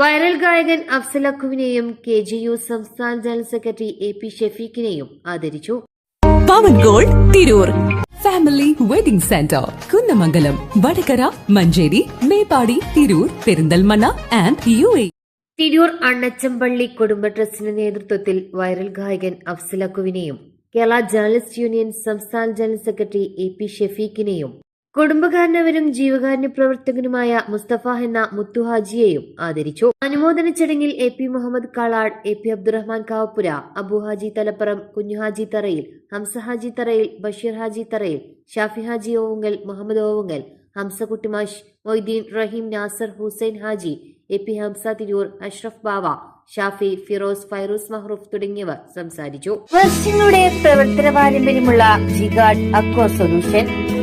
Viral ഗായകൻ അഫ്സൽ അക്കുവിനെയും K G U സംസ്ഥാന ജനറൽ സെക്രട്ടറി എ പി ഷെഫീഖിനെയും ആദരിച്ചു. Pavan gold Tirur. Family wedding centre Kunnamangalam Vadakara Manjeri Meppadi Tirur Perinthalmanna and U A Tirur Annachampally കുടുംബ ട്രസ്റ്റിന്റെ നേതൃത്വത്തിൽ viral ഗായകൻ അഫ്സൽ അക്കുവിനെയും കേരള ജേർണലിസ്റ്റ് യൂണിയൻ സംസ്ഥാന ജനറൽ സെക്രട്ടറി എ പി ഷെഫീഖിനെയും കുടുംബകാരനവരും ജീവകാരുണ്യ പ്രവർത്തകനുമായ മുസ്തഫ എന്ന മുത്തുഹാജിയെയും ആദരിച്ചു. അനുമോദന ചടങ്ങിൽ A P Muhammad Kalad A P Abdurahman Kavappura Abuhaji Thalappuram Kunjuhaji Tharayil Hamsahaji Tharayil Basheer Haji Tharayil Shafi Haji Ovungal Muhammad Ovungal ഹംസകുട്ടിമാഷ് Moideen Rahim Nasar Hussain Haji A P Hamza Tirur Ashraf Bava Shafi Firoz Fairuz Mahroof തുടങ്ങിയവർ സംസാരിച്ചു. വർഷങ്ങളുടെ പ്രവർത്തന പാരമ്പര്യമുള്ള ജിഗാഡ് അക്വ സൊല്യൂഷൻ.